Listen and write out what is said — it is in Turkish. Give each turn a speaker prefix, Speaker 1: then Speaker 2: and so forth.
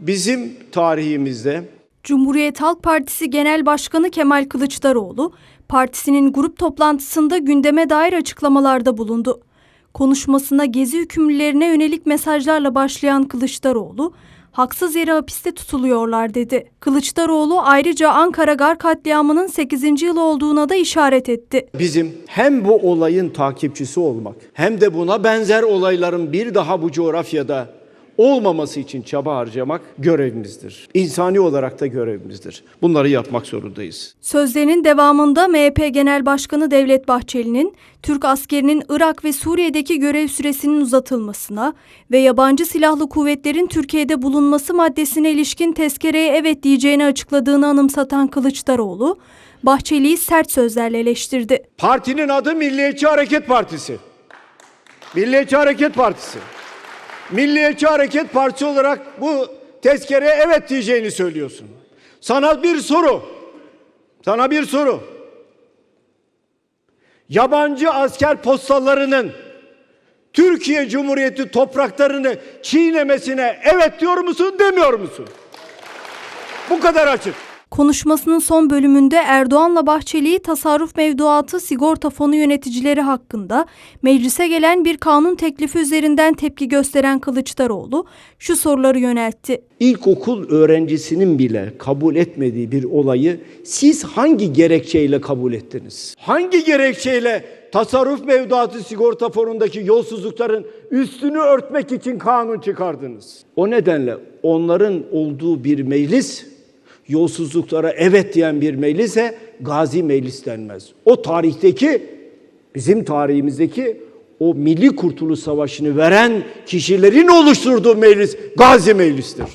Speaker 1: bizim tarihimizde
Speaker 2: Cumhuriyet Halk Partisi Genel Başkanı Kemal Kılıçdaroğlu, partisinin grup toplantısında gündeme dair açıklamalarda bulundu. Konuşmasına gezi hükümlülerine yönelik mesajlarla başlayan Kılıçdaroğlu, haksız yere hapiste tutuluyorlar dedi. Kılıçdaroğlu ayrıca Ankara Gar katliamının 8. yılı olduğuna da işaret etti.
Speaker 1: bizim hem bu olayın takipçisi olmak hem de buna benzer olayların bir daha bu coğrafyada olmaması için çaba harcamak görevimizdir. İnsani olarak da görevimizdir. Bunları yapmak zorundayız.
Speaker 2: Sözlerinin devamında MHP Genel Başkanı Devlet Bahçeli'nin Türk askerinin Irak ve Suriye'deki görev süresinin uzatılmasına ve yabancı silahlı kuvvetlerin Türkiye'de bulunması maddesine ilişkin tezkereye evet diyeceğini açıkladığını anımsatan Kılıçdaroğlu, Bahçeli'yi sert sözlerle eleştirdi.
Speaker 1: Partinin adı Milliyetçi Hareket Partisi. Milliyetçi Hareket Partisi. Milliyetçi Hareket Partisi olarak bu tezkereye evet diyeceğini söylüyorsun. Sana bir soru. Sana bir soru. Yabancı asker postallarının Türkiye Cumhuriyeti topraklarını çiğnemesine evet diyor musun demiyor musun? Bu kadar açık.
Speaker 2: Konuşmasının son bölümünde Erdoğan'la Bahçeli'yi tasarruf mevduatı sigorta fonu yöneticileri hakkında meclise gelen bir kanun teklifi üzerinden tepki gösteren Kılıçdaroğlu şu soruları yöneltti.
Speaker 1: İlkokul öğrencisinin bile kabul etmediği bir olayı siz hangi gerekçeyle kabul ettiniz? Hangi gerekçeyle tasarruf mevduatı sigorta fonundaki yolsuzlukların üstünü örtmek için kanun çıkardınız? O nedenle onların olduğu bir meclis yolsuzluklara evet diyen bir meclise gazi meclis denmez. O tarihteki bizim tarihimizdeki o Milli Kurtuluş Savaşı'nı veren kişilerin oluşturduğu meclis gazi meclistir.